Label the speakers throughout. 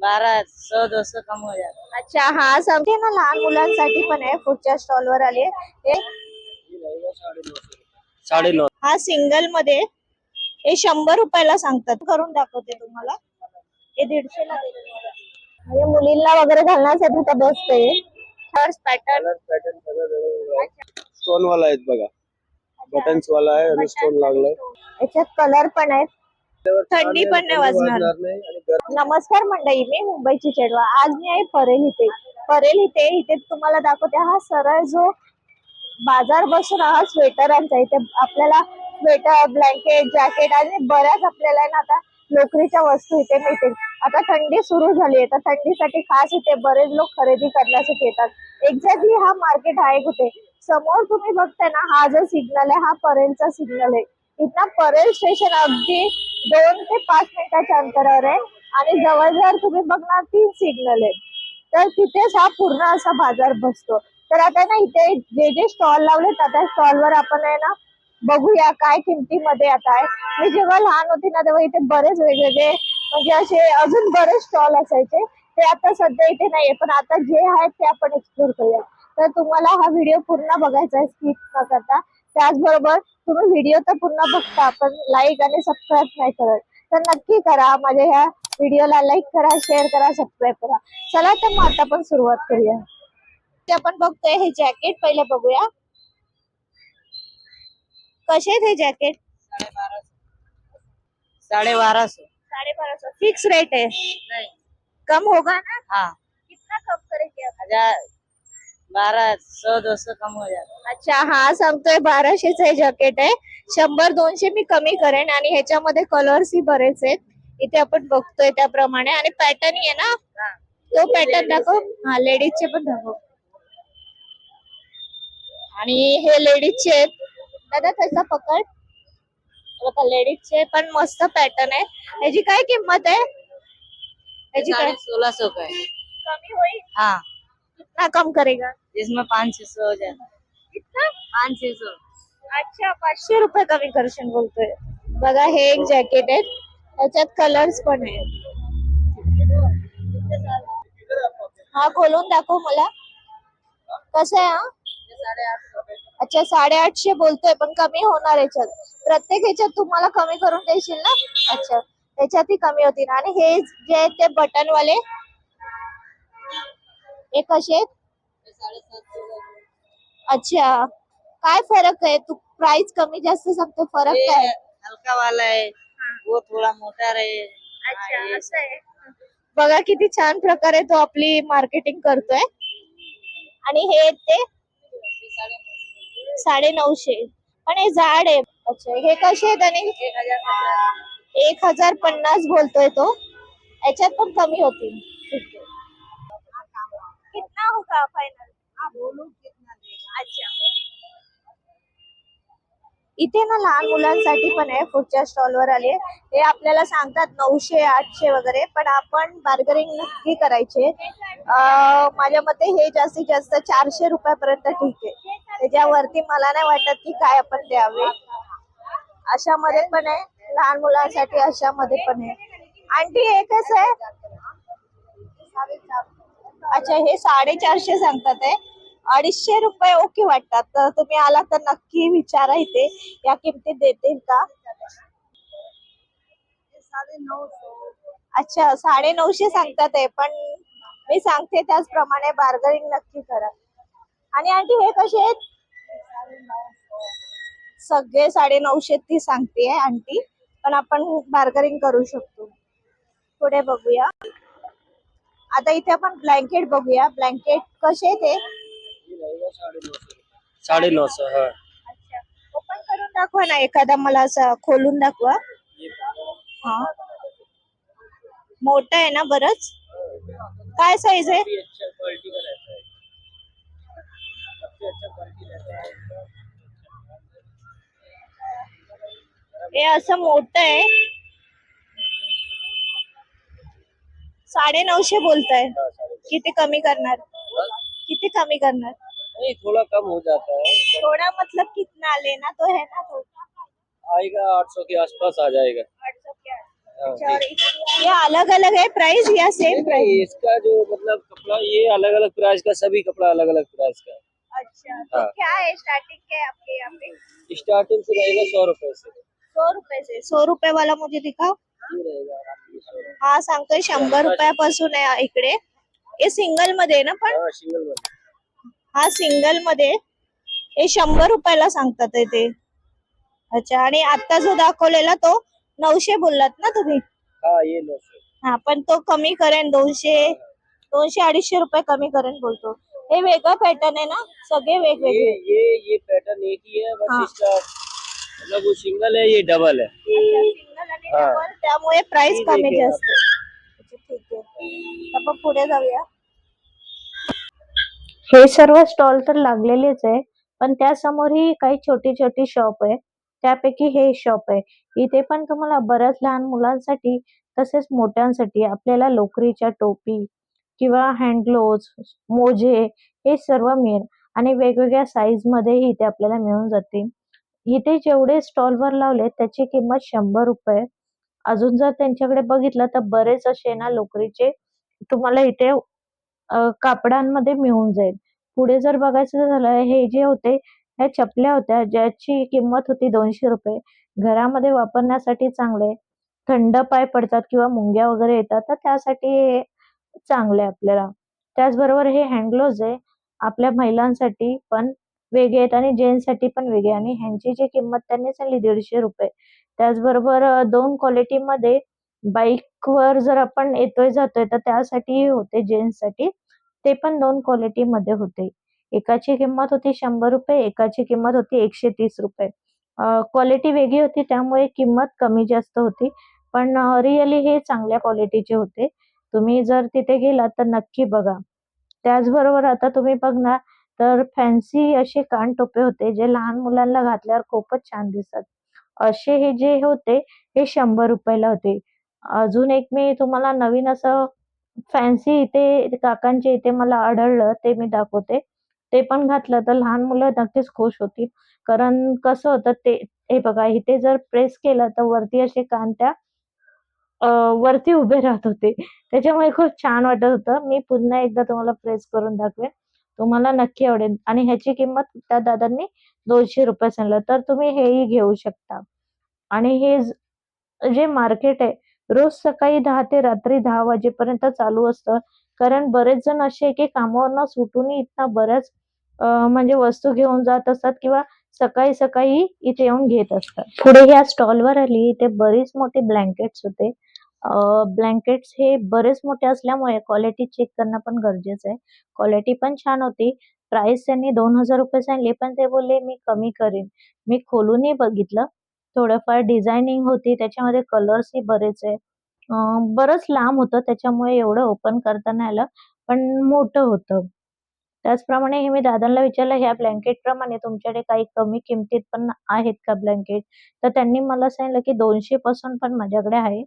Speaker 1: बारह सौ दो सौ कम हो जाता
Speaker 2: अच्छा हा समजे ना लहान मुलांसाठी पण आहे पुढच्या स्टॉल वर आले हे
Speaker 3: साडे नऊ
Speaker 2: हा सिंगलमध्ये हे शंभर रुपयाला सांगतात. करून दाखवते तुम्हाला. हे दीडशे ला देते. तुम्हाला. म्हणजे मुलींना वगैरे घालण्यासाठी तर बेस्ट आहे. थर्ड पॅटर्न
Speaker 3: पॅटर्न सगळं स्टोन वाला आहेत बघा. बटन्स वाला आहे आणि स्टोन लागलाय.
Speaker 2: याच्यात कलर पण आहेत. थंडी पण नाही वाजणार.
Speaker 3: नाही आणि गरम
Speaker 2: नमस्कार मंडळी मी मुंबईची चेडवा. आज मी आहे परेल इथे. परेल इथे इथे तुम्हाला दाखवते हा सरळ जो बाजार बसून हा स्वेटरांचा इथे. आपल्याला स्वेटर ब्लँकेट जॅकेट आणि बऱ्याच आपल्याला ना आता नोकरीच्या वस्तू इथे मिळतील. आता थंडी सुरू झाली आहे तर थंडीसाठी खास इथे बरेच लोक खरेदी करण्यासाठी येतात. एक्झॅक्टली हा मार्केट आहे कुठे समोर तुम्ही बघताय ना हा जो सिग्नल आहे हा परेलचा सिग्नल आहे. इथं परेल स्टेशन अगदी दोन ते पाच मिनिटाच्या अंतरावर आहे. आणि जवळजवळ तुम्ही बघणार तीन सिग्नल आहेत. तर तिथेच हा पूर्ण असा बाजार बसतो. तर आता ना इथे जे जे स्टॉल लावले त्या स्टॉलवर आपण आहे ना बघूया काय किमतीमध्ये आता आहे. मी जेव्हा लहान होती ना तेव्हा इथे बरेच वेगवेगळे म्हणजे असे अजून बरेच स्टॉल असायचे. ते आता सध्या इथे नाहीये पण आता जे आहेत ते आपण एक्सप्लोर करूया तर तुम्हाला हा व्हिडिओ पूर्ण बघायचा आहे स्किप न करता. त्याचबरोबर तुम्ही व्हिडिओ तर पूर्ण बघता पण लाईक आणि सबस्क्राईब नाही करत. तर नक्की करा माझ्या ह्या व्हिडिओला लाईक करा शेअर करा सबस्क्राईब करा. चला तर मग आता आपण सुरुवात करूया. ते आपण बघतोय हे जॅकेट पहिले बघूया. कसे आहेत हे जॅकेट
Speaker 1: साढ़े बारह सौ साढ़े बारह सौ
Speaker 2: साढ़े बारह सौ फिक्स रेट है
Speaker 1: नहीं.
Speaker 2: कम होगा ना?
Speaker 1: हाँ.
Speaker 2: कितना कम करेंगे?
Speaker 1: हजार बारह सौ दो सौ कम हो जाता
Speaker 2: अच्छा हा सांगतोय बाराशेच हे जॅकेट आहे. शंभर दोनशे मी कमी करेन आणि ह्याच्यामध्ये कलर्स ही बरेच आहेत. इथे आपण बघतोय त्याप्रमाणे. आणि पॅटर्न आहे ना?
Speaker 1: हाँ.
Speaker 2: तो पॅटर्न दाखव. हा लेडीजचे पण दाखव. आणि हे लेडीजचे आहेत. दादा त्याचा पकड. बघा लेडीजचे पण मस्त पॅटर्न आहे. ह्याची काय किंमत आहे? ह्याची काय?
Speaker 1: साढ़े सोलह सौ का है
Speaker 2: कमी होईल?
Speaker 1: हाँ.
Speaker 2: कितना कम करेगा?
Speaker 1: इसमें पाँच छह सौ हो जाता
Speaker 2: कितना?
Speaker 1: पाँच छह सौ।
Speaker 2: अच्छा पाचशे रुपये कमी करशील बोलतोय बघा हे। एक जॅकेट आहे त्याच्यात कलर्स पण आहेत हा खोलून दाखव मला। कसं आहे हा? अच्छा साडेआठशे बोलतोय पण कमी होणार याच्यात प्रत्येक ह्याच्यात तुम्हाला कमी करून देशील ना? अच्छा त्याच्यातही कमी होतील. आणि हे जे आहेत ते बटन वाले हे कसे आहेत?
Speaker 1: साढ़े सात सौ का है।
Speaker 2: अच्छा. काय फरक आहे? तू प्राइस कमी जास्त सांगतो फरक काय? आहे?
Speaker 1: हल्का वाला है. वो थोड़ा मोटा रहे
Speaker 2: अच्छा
Speaker 1: हाँ, ये
Speaker 2: असं आहे. बघा किती छान प्रकारे तो आपली मार्केटिंग करतोय. आणि हे ते
Speaker 1: साढ़े नौ सौ।
Speaker 2: साडे नऊशे पण हे जाड आहे. अच्छा हे कसे आहेत आणि
Speaker 1: एक हजार
Speaker 2: एक पन्नास बोलतोय तो. याच्यात पण कमी होतील. आहे कितना होगा फायनल
Speaker 1: आप बोलो कितना देगा
Speaker 2: अच्छा. इथे ना लहान मुलांसाठी पण आहे पुढच्या स्टॉल वर आले ते आपल्याला सांगतात नऊशे आठशे वगैरे पण आपण बार्गेनिंग नक्की करायचे. अं, माझ्या मते हे जास्तीत जास्त चारशे रुपयापर्यंत ठीक आहे. त्याच्यावरती मला नाही वाटत की काय आपण द्यावे. अशामध्ये पण आहे लहान मुलांसाठी अशामध्ये पण आहे. आंटी हे कसं आहे? अच्छा हे साडेचारशे सांगतात आहे अडीचशे रुपये ओके वाटतात. तर तुम्ही आला तर नक्की विचारा इथे. या किमतीत देतील का? अच्छा साडे नऊशे सांगतात आहे पण मी सांगते त्याचप्रमाणे बार्गनिंग नक्की करा. आणि आंटी हे कसे आहेत? सगळे साडे नऊशे ती सांगते आंटी पण आपण बार्गनिंग करू शकतो. पुढे बघूया. आता इथे आपण ब्लँकेट बघूया. ब्लँकेट कसे ते
Speaker 3: साडे नऊ हा.
Speaker 2: ओपन करून दाखवा ना एखादा मला असा खोलून दाखवा. हा. मोठा आहे ना बरच? काय साईज आहे?
Speaker 3: हे
Speaker 2: असं मोठं आहे. साडे नऊशे बोलताय.
Speaker 3: हाँ, साढ़े
Speaker 2: किती कमी करणार? किती कमी करणार?
Speaker 3: नहीं थोड़ा कम हो जाता है
Speaker 2: थोड़ा मतलब कितना लेना तो है ना तो.
Speaker 3: आएगा आठ सौ के आसपास आ जाएगा.
Speaker 2: आठ सौ के
Speaker 3: हाँ,
Speaker 2: अच्छा, और
Speaker 4: ये अलग अलग है प्राइस या सेम प्राइस
Speaker 1: नहीं, इसका जो मतलब कपड़ा ये अलग अलग प्राइस का सभी कपड़ा अलग अलग प्राइस का है।
Speaker 4: अच्छा तो
Speaker 1: हाँ।
Speaker 4: क्या है स्टार्टिंग क्या है आपके यहाँ पे?
Speaker 1: स्टार्टिंग से रहेगा सौ रुपए से।
Speaker 4: सौ रुपए से। सौ रुपए वाला मुझे दिखाओ।
Speaker 1: ये रहेगा। आपको 100 रुपए।
Speaker 4: हा सांगतोय शंभर रुपयापासून आहे इकडे. हे सिंगलमध्ये ना पण?
Speaker 1: हाँ सिंगल
Speaker 4: हा मध्ये हे शंभर रुपयाला सांगतात ते. अच्छा आणि आता जो दाखवलेला तो नऊशे बोललात ना तुम्ही?
Speaker 1: हाँ ये
Speaker 4: हा पण तो कमी करेन दोनशे दोनशे अडीचशे रुपये कमी करेन बोलतो. हे वेगळं पॅटर्न आहे ना? सगळे वेगवेगळे.
Speaker 1: ये ये पैटर्न एक ही बट। इसका मतलब वो सिंगल है ये डबल है।
Speaker 4: सिंगल आणि
Speaker 1: हा.
Speaker 4: डबल त्यामुळे प्राइस
Speaker 1: ठीक
Speaker 4: कमी
Speaker 1: आहे.
Speaker 4: जास्त. अच्छा, ठीक आहे. आपण पुढे जाऊया. हे सर्व स्टॉल तर लागलेलेच आहे पण त्या समोरही काही छोटी छोटी शॉप आहे. त्यापैकी हे शॉप आहे. इथे पण तुम्हाला बऱ्याच लहान मुलांसाठी तसेच मोठ्यांसाठी आपल्याला लोकरीच्या टोपी किंवा हँड ग्लोव्ज मोजे हे सर्व मिळेल. आणि वेगवेगळ्या साईज मध्येही इथे आपल्याला मिळून जातील. इथे जेवढे स्टॉलवर लावले त्याची किंमत शंभर रुपये. अजून जर त्यांच्याकडे बघितलं तर बरेच असे ना लोकरीचे तुम्हाला इथे कापडांमध्ये मिळून जाईल. पुढे जर बघायचं झालं हे जे होते ह्या चपल्या होत्या ज्याची किंमत होती दोनशे रुपये. घरामध्ये वापरण्यासाठी चांगले थंड पाय पडतात किंवा मुंग्या वगैरे येतात तर त्यासाठी हे चांगले आपल्याला. त्याचबरोबर हे हँडग्लोज आहे आपल्या महिलांसाठी पण वेगळे आहेत आणि जेंट्ससाठी पण वेगळे आणि ह्यांची जी किंमत त्यांनी सांगली दीडशे रुपये. त्याचबरोबर दोन क्वालिटीमध्ये बाईकवर जर आपण येतोय जातोय तर त्यासाठी होते जेंट्ससाठी ते पण दोन क्वालिटीमध्ये होते. एकाची किंमत होती शंभर रुपये एकाची किंमत होती एकशे तीस रुपये. क्वालिटी वेगळी होती त्यामुळे किंमत कमी जास्त होती. पण रिअली हे चांगल्या क्वालिटीचे होते. तुम्ही जर तिथे गेलात तर नक्की बघा. त्याचबरोबर आता तुम्ही बघणार तर फॅन्सी असे कान टोपे होते जे लहान मुलांना घातल्यावर खूपच छान दिसतात. असे हे जे होते हे शंभर रुपयाला होते. अजून एक मी तुम्हाला नवीन असं फॅन्सी इथे काकांच्या इथे मला आढळलं ते मी दाखवते. ते पण घातलं तर लहान मुलं नक्कीच खुश होतील. कारण कसं होतं ते हे बघा इथे जर प्रेस केलं तर वरती असे कान त्या वरती उभे राहत होते. त्याच्यामुळे खूप छान वाटत होतं. मी पुन्हा एकदा तुम्हाला प्रेस करून दाखवेन. तुम्हाला नक्की आवडेल. आणि ह्याची किंमत त्या दादांनी दोनशे रुपये सांगितलं. तर तुम्ही हेही घेऊ शकता. आणि हे जे मार्केट आहे रोज सकाळी दहा ते रात्री दहा वाजेपर्यंत चालू असतं. कारण बरेच जण असे की कामावरनं सुटून इथं बऱ्याच म्हणजे वस्तू घेऊन जात असतात किंवा सकाळी सकाळी इथे येऊन घेत असतात. पुढे ह्या स्टॉलवर आली इथे बरीच मोठी ब्लँकेट्स होते. ब्लँकेट्स हे बरेच मोठे असल्यामुळे क्वालिटी चेक करणं पण गरजेचं आहे. क्वालिटी पण छान होती. प्राइस त्यांनी दोन हजार रुपये सांगले पण ते बोलले मी कमी करेन. मी खोलूनही बघितलं. थोडंफार डिझायनिंग होती त्याच्यामध्ये कलर्सही बरेच आहे. बरंच लांब होतं त्याच्यामुळे एवढं ओपन करता नाही आलं पण मोठं होतं. त्याचप्रमाणे हे मी दादांना विचारलं ह्या ब्लँकेटप्रमाणे तुमच्याकडे काही कमी किमतीत पण आहेत का ब्लँकेट तर त्यांनी मला सांगितलं की दोनशे पासून पण माझ्याकडे आहे.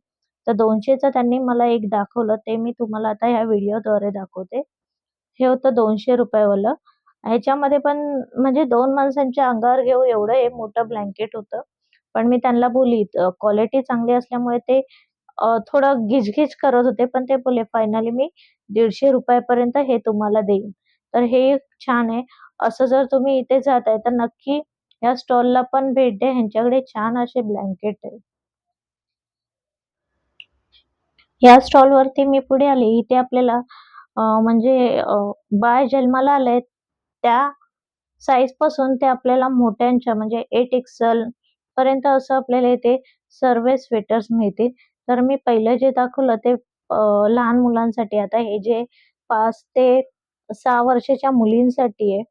Speaker 4: तर दोनशेचं त्यांनी मला एक दाखवलं ते मी तुम्हाला आता ह्या व्हिडिओद्वारे दाखवते. हे होतं दोनशे रुपयावालं. ह्याच्यामध्ये पण म्हणजे दोन माणसांच्या अंगावर घेऊ एवढं हे मोठं ब्लँकेट होतं. पण मी त्यांना बोलली क्वालिटी चांगली असल्यामुळे ते थोडं गिजगिज करत होते पण ते बोले फायनली मी दीडशे रुपयापर्यंत हे तुम्हाला देईन. तर हे छान आहे. असं जर तुम्ही इथे जात आहे तर नक्की या स्टॉलला पण भेट द्या. ह्यांच्याकडे छान असे ब्लँकेट आहे या स्टॉल वरती मी पुढे आले. इथे आपल्याला म्हणजे बाय बाळ जन्माला आलंय. त्या साईजपासून ते आपल्याला मोठ्यांच्या म्हणजे एट एक्सल पर्यंत असं आपल्याला इथे सर्व स्वेटर्स मिळतील. तर मी पहिलं जे दाखवलं ते लहान मुलांसाठी. आता हे जे पाच ते सहा वर्षाच्या मुलींसाठी आहे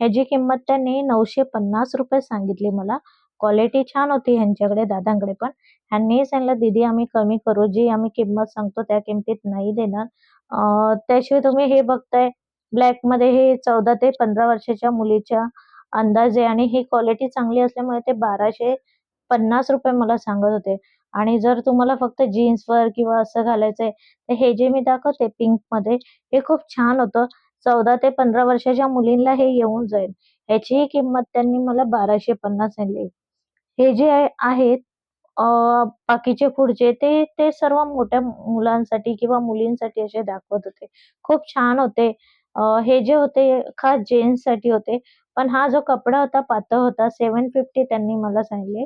Speaker 4: ह्याची किंमत त्यांनी नऊशे पन्नास रुपये सांगितली मला. क्वालिटी छान होती ह्यांच्याकडे दादांकडे पण. ह्यांनी सांगितलं दीदी आम्ही कमी करू. जी आम्ही किंमत सांगतो त्या किमतीत नाही देणार. त्याशिवाय तुम्ही हे बघताय ब्लॅकमध्ये हे चौदा ते पंधरा वर्षाच्या मुलीच्या अंदाजे आणि ही क्वालिटी चांगली असल्यामुळे ते बाराशे पन्नास रुपये मला सांगत होते. आणि जर तुम्हाला फक्त जीन्सवर किंवा असं घालायचंय तर हे जे मी दाखवते पिंकमध्ये हे खूप छान होतं. चौदा ते पंधरा वर्षाच्या मुलींना हे येऊन जाईल. ह्याचीही किंमत त्यांनी मला बाराशे पन्नास सांगली हे जे आहेत बाकीचे पुढचे ते ते सर्व मोठ्या मुलांसाठी किंवा मुलींसाठी असे दाखवत होते. खूप छान होते. हे जे होते खास जेन्ट्ससाठी होते. पण हा जो कपडा होता पातळ होता सेव्हन फिफ्टी त्यांनी मला सांगितले.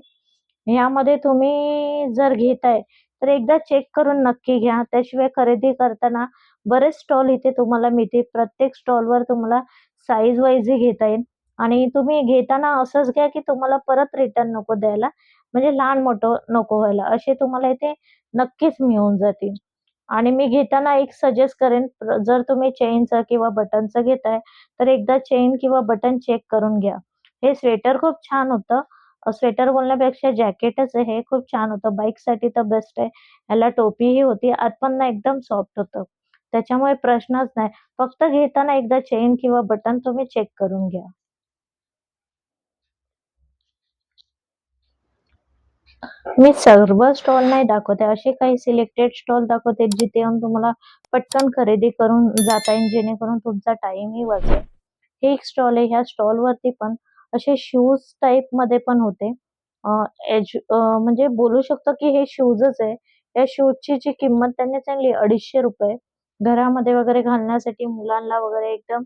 Speaker 4: ह्यामध्ये तुम्ही जर घेताय तर एकदा चेक करून नक्की घ्या. त्याशिवाय खरेदी करताना बरेच स्टॉल इथे तुम्हाला मिळतील. प्रत्येक स्टॉलवर तुम्हाला साईज वाईज घेता येईल. आणि तुम्ही घेताना असंच घ्या की तुम्हाला परत रिटर्न नको द्यायला. म्हणजे लहान मोठं नको व्हायला. असे तुम्हाला इथे नक्कीच मिळून जातील. आणि मी घेताना एक सजेस्ट करेन जर तुम्ही चेनचं किंवा बटनचं घेताय तर एकदा चेन किंवा बटन चेक करून घ्या. हे स्वेटर खूप छान होतं. स्वेटर बोलण्यापेक्षा जॅकेटच आहे. हे खूप छान होतं. बाईकसाठी तर बेस्ट आहे. याला टोपीही होती. आत पण ना एकदम सॉफ्ट होतं. त्याच्यामुळे प्रश्नच नाही. फक्त घेताना एकदा चेन किंवा बटन तुम्ही चेक करून घ्या. मी सर्व स्टॉल नाही दाखवते असे काही सिलेक्टेड स्टॉल दाखवते जिथे येऊन तुम्हाला पटकन खरेदी करून जाता येईल जेणेकरून तुमचा टाइमही वाचेल. हे एक स्टॉल आहे ह्या स्टॉल वरती पण असे शूज टाईपमध्ये पण होते. म्हणजे बोलू शकतो की हे शूजच आहे. या शूजची जी किंमत त्यांनी सांगली अडीचशे रुपये. घरामध्ये वगैरे घालण्यासाठी मुलांना वगैरे एकदम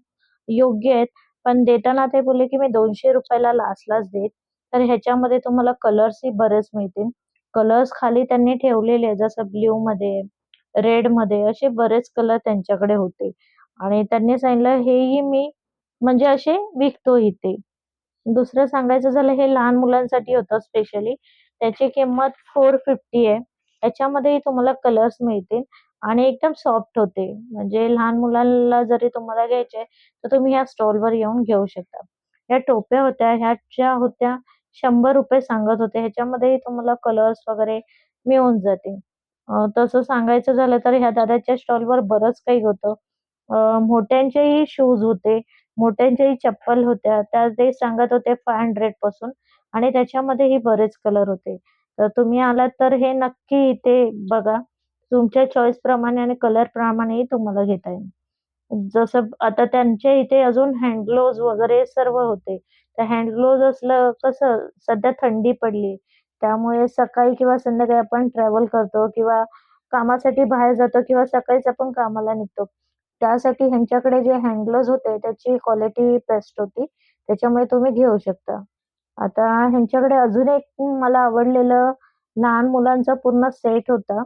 Speaker 4: योग्य आहेत. पण देताना ते बोलले की मी दोनशे रुपयाला लास्टलाच देत तर ह्याच्यामध्ये तुम्हाला कलर्स ही बरेच मिळतील. कलर्स खाली त्यांनी ठेवलेले जसं ब्ल्यू मध्ये रेडमध्ये असे बरेच कलर त्यांच्याकडे होते. आणि त्यांनी सांगितलं हेही मी म्हणजे असे विकतो इथे. दुसरं सांगायचं झालं हे लहान मुलांसाठी होतं स्पेशली त्याची किंमत फोर फिफ्टी आहे. याच्यामध्येही तुम्हाला कलर्स मिळतील आणि एकदम सॉफ्ट होते. म्हणजे लहान मुलांना जरी तुम्हाला घ्यायचे तर तुम्ही ह्या स्टॉलवर येऊन घेऊ शकता. या टोप्या होत्या ह्या ज्या होत्या शंभर रुपये सांगत होते. ह्याच्यामध्येही तुम्हाला कलर्स वगैरे मिळून जातील. तसं सांगायचं झालं तर ह्या दादाच्या स्टॉलवर बरंच काही होतं. मोठ्यांचेही शूज होते मोठ्यांच्याही चप्पल होत्या त्या ते सांगत होते फाय हंड्रेडपासून आणि त्याच्यामध्येही बरेच कलर होते. तर तुम्ही आलात तर हे नक्की इथे बघा. तुमच्या चॉईस प्रमाणे आणि कलर प्रमाणेही तुम्हाला घेता येईल. जसं आता त्यांच्या इथे अजून हँड ग्लोव्ज वगैरे सर्व होते. तर हँड ग्लोव्ज असलं कसं सध्या थंडी पडली त्यामुळे सकाळी किंवा संध्याकाळी आपण ट्रॅव्हल करतो किंवा कामासाठी बाहेर जातो किंवा सकाळीच आपण कामाला निघतो. त्यासाठी ह्यांच्याकडे जे हँड ग्लोव्ज होते त्याची क्वालिटी बेस्ट होती. त्याच्यामुळे तुम्ही घेऊ शकता. आता ह्यांच्याकडे अजून एक मला आवडलेलं लहान मुलांचा पूर्ण सेट होता.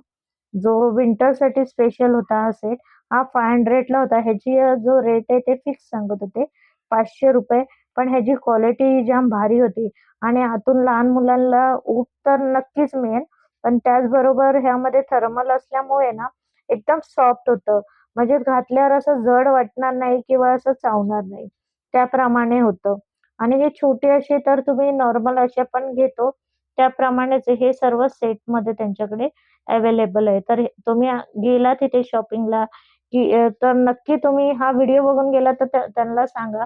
Speaker 4: जो विंटरसाठी स्पेशल होता हा सेट हा फाय हंड्रेड ला होता. ह्याची जो रेट आहे ते फिक्स सांगत होते. पाचशे रुपये. पण ह्याची क्वालिटी जाम भारी होती. आणि आतून लहान मुलांना ऊब तर नक्कीच मिळेल. पण त्याचबरोबर ह्यामध्ये थर्मल असल्यामुळे ना एकदम सॉफ्ट होतं. म्हणजे घातल्यावर असं जड वाटणार नाही किंवा असं चावणार नाही. त्याप्रमाणे होतं. आणि हे छोटे असे तर तुम्ही नॉर्मल असे पण घेतो. त्याप्रमाणेच हे सर्व सेटमध्ये त्यांच्याकडे अवेलेबल आहे. तर तुम्ही गेला तिथे शॉपिंगला की तर नक्की तुम्ही हा व्हिडिओ बघून गेला तर त्यांना सांगा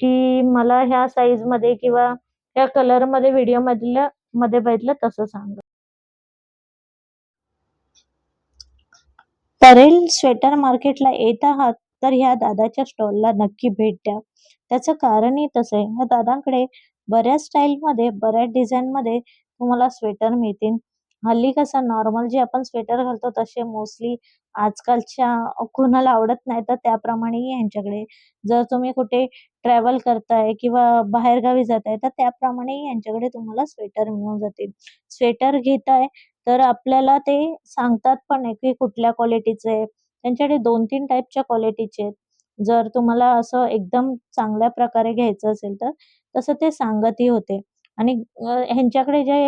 Speaker 4: की मला ह्या साईजमध्ये किंवा ह्या कलरमध्ये व्हिडिओ मधल्या मध्ये बघितलं तसं सांगा. परेल स्वेटर मार्केटला येत आहात तर ह्या दादाच्या स्टॉलला नक्की भेट द्या. त्याचं कारणही तसं आहे. ह्या दादांकडे बऱ्याच स्टाईल मध्ये बऱ्याच डिझाईन मध्ये तुम्हाला स्वेटर मिळतील. हल्ली कसं नॉर्मल जे आपण स्वेटर घालतो तसे मोस्टली आजकालच्या कोणाला आवडत नाही तर त्याप्रमाणेही यांच्याकडे. जर तुम्ही कुठे ट्रॅव्हल करताय किंवा बाहेरगावी जाताय तर त्याप्रमाणेही यांच्याकडे तुम्हाला स्वेटर मिळून जातील. स्वेटर घेताय तर आपल्याला ते सांगतात पण आहे की कुठल्या क्वालिटीचे आहे त्यांच्याकडे दोन तीन टाईपच्या क्वालिटीचे आहेत. जर तुम्हाला असं एकदम चांगल्या प्रकारे घ्यायचं असेल तर तसं ते सांगतही होते. आणि ह्यांच्याकडे जे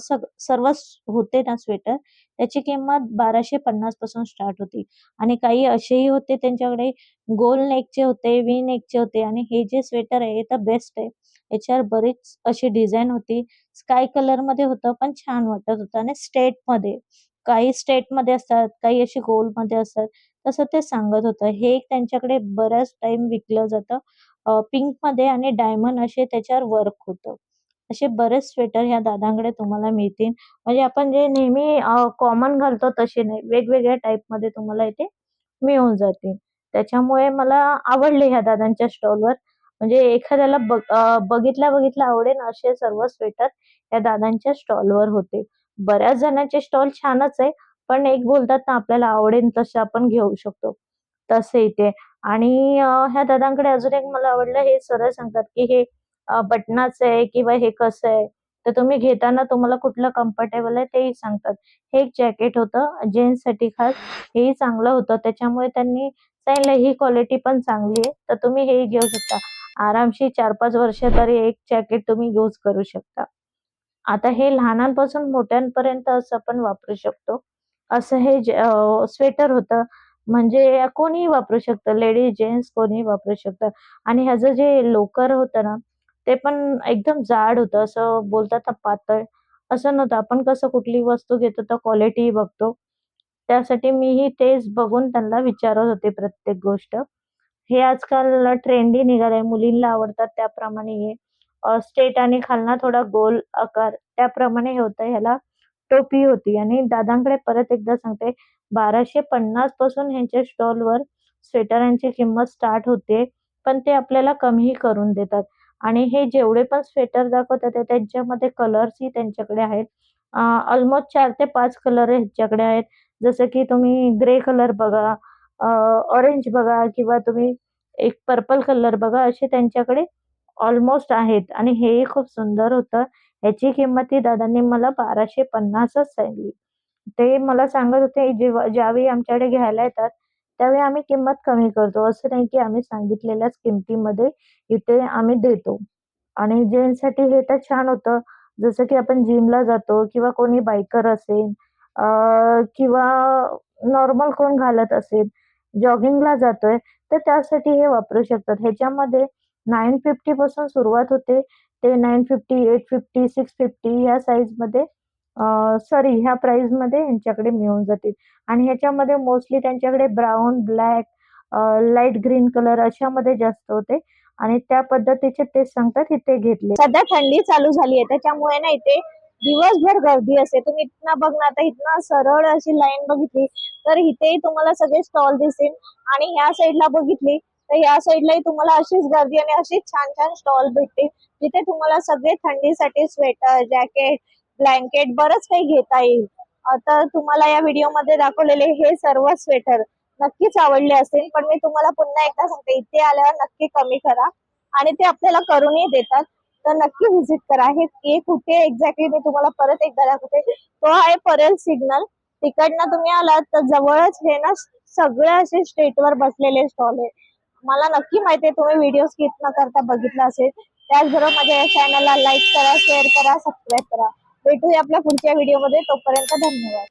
Speaker 4: सग सर्व होते ना स्वेटर त्याची किंमत बाराशे पन्नासपासून स्टार्ट होती. आणि काही असेही होते त्यांच्याकडे गोल नेकचे होते वी नेकचे होते आणि हे जे स्वेटर आहे तर बेस्ट आहे. याच्यावर बरीच अशी डिझाईन होती. स्काय कलरमध्ये होतं पण छान वाटत होतं. आणि स्टेटमध्ये काही स्टेटमध्ये असतात काही असे गोलमध्ये असतात तसं ते सांगत होतं. हे एक त्यांच्याकडे बऱ्याच टाइम विकलं जातं. पिंकमध्ये आणि डायमंड असे त्याच्यावर वर्क होतं. असे बरेच स्वेटर ह्या दादांकडे तुम्हाला मिळतील. म्हणजे आपण जे नेहमी कॉमन घालतो तसे नाही. वेगवेगळ्या टाईपमध्ये तुम्हाला इथे मिळून जातील. त्याच्यामुळे मला आवडले ह्या दादांच्या स्टॉलवर म्हणजे एखाद्याला बघ बघितल्या बघितल्या आवडेल असे सर्व स्वेटर या दादांच्या स्टॉलवर होते. बऱ्याच जणांचे स्टॉल छानच आहे पण एक बोलतात ना आपल्याला आवडेल तसे आपण घेऊ शकतो. तसे इथे. आणि ह्या दादांकडे अजून एक मला आवडलं हे सरळ सांगतात की हे बटनाचं आहे किंवा हे कसं आहे तर तुम्ही घेताना तुम्हाला कुठलं कम्फर्टेबल आहे तेही सांगतात. हे एक जॅकेट होतं जेंट्ससाठी खास. हेही चांगलं होतं. त्याच्यामुळे त्यांनी सांगितलं ही क्वालिटी पण चांगली आहे. तर तुम्ही हे घेऊ शकता. आरामशी चार पाच वर्ष तरी एक जॅकेट तुम्ही यूज करू शकता. आता हे लहानांपासून मोठ्यांपर्यंत असं आपण वापरू शकतो. असं हे स्वेटर होतं. म्हणजे कोणीही वापरू शकतं. लेडीज जेंट्स कोणीही वापरू शकतं. आणि ह्याचं जे लोकर होतं ना ते पण एकदम जाड होतं असं बोलतात ना पातळ. असं नव्हतं आपण कसं कुठली वस्तू घेतो तर क्वालिटी बघतो. त्यासाठी मीही तेच बघून त्यांना विचारत होते प्रत्येक गोष्ट. हे आजकाल ट्रेंडी निघाले मुलींना आवडतात त्याप्रमाणे हे. स्टेट आणि खालना थोडा गोल आकार त्याप्रमाणे हे होतं. ह्याला टोपी होती आणि दादांकडे परत एकदा सांगते बाराशे पन्नासपासून ह्यांच्या स्टॉलवर स्वेटरांची किंमत स्टार्ट होते पण ते आपल्याला कमीही करून देतात. आणि हे जेवढे पण स्वेटर दाखवतात ते त्यांच्यामध्ये कलर्सही त्यांच्याकडे आहेत. ऑलमोस्ट चार ते पाच कलर ह्याच्याकडे आहेत. जसं की तुम्ही ग्रे कलर बघा ऑरेंज बघा किंवा तुम्ही एक पर्पल कलर बघा असे त्यांच्याकडे ऑलमोस्ट आहेत. आणि हेही खूप सुंदर होतं. ह्याची किंमत ही दादांनी मला बाराशे पन्नासच सांगली ते मला सांगत होते जेव्हा ज्यावेळी आमच्याकडे घ्यायला येतात त्यावेळी आम्ही किंमत कमी करतो. असं नाही की आम्ही सांगितलेल्याच किमतीमध्ये इथे आम्ही देतो. आणि जेंट्ससाठी हे तर छान होतं जसं की आपण जिमला जातो किंवा कोणी बायकर असेल किंवा नॉर्मल कोण घालत असेल जॉगिंगला जातोय तर त्यासाठी हे वापरू शकतात. ह्याच्यामध्ये नाईन फिफ्टी पासून सुरुवात होते. ते nine fifty eight fifty six fifty या साईजमध्ये सॉरी ह्या प्राइसमध्ये यांच्याकडे मिळून जातील. आणि ह्याच्यामध्ये मोस्टली त्यांच्याकडे brown black light green colour अशामध्ये जास्त होते. आणि त्या पद्धतीचे ते सांगतात इथे घेतले.
Speaker 2: सध्या थंडी चालू झाली आहे त्याच्यामुळे ना इथे दिवसभर गर्दी असते. तुम्ही इथनं बघ ना आता इथनं सरळ अशी लाईन बघितली तर इथेही तुम्हाला सगळे स्टॉल दिसतील. आणि ह्या साईडला बघितली तर ह्या साईडलाही तुम्हाला अशीच गर्दी आणि अशीच छान छान स्टॉल भेटतील जिथे तुम्हाला सगळे थंडीसाठी स्वेटर जॅकेट ब्लँकेट बरंच काही घेता येईल. आता तुम्हाला या व्हिडिओमध्ये दाखवलेले हे सर्व स्वेटर नक्कीच आवडले असतील पण मी तुम्हाला पुन्हा एकदा सांगते इथे आल्यावर नक्की कमी करा आणि ते आपल्याला करूनही देतात. तर नक्की व्हिजिट करा. हे कुठे एक्झॅक्टली मी तुम्हाला परत एकदा दाखवते. तो आहे परेल सिग्नल. तिकडनं तुम्ही आलात तर जवळच हे ना सगळे असे स्टेटवर बसलेले स्टॉल आहे मला नक्की माहिती आहे तुम्ही व्हिडिओ स्किप न करता बघितला असेल. त्याचबरोबर माझ्या या चॅनलला लाईक करा शेअर करा सबस्क्राईब करा. भेटूया आपल्या पुढच्या व्हिडिओमध्ये तोपर्यंत धन्यवाद.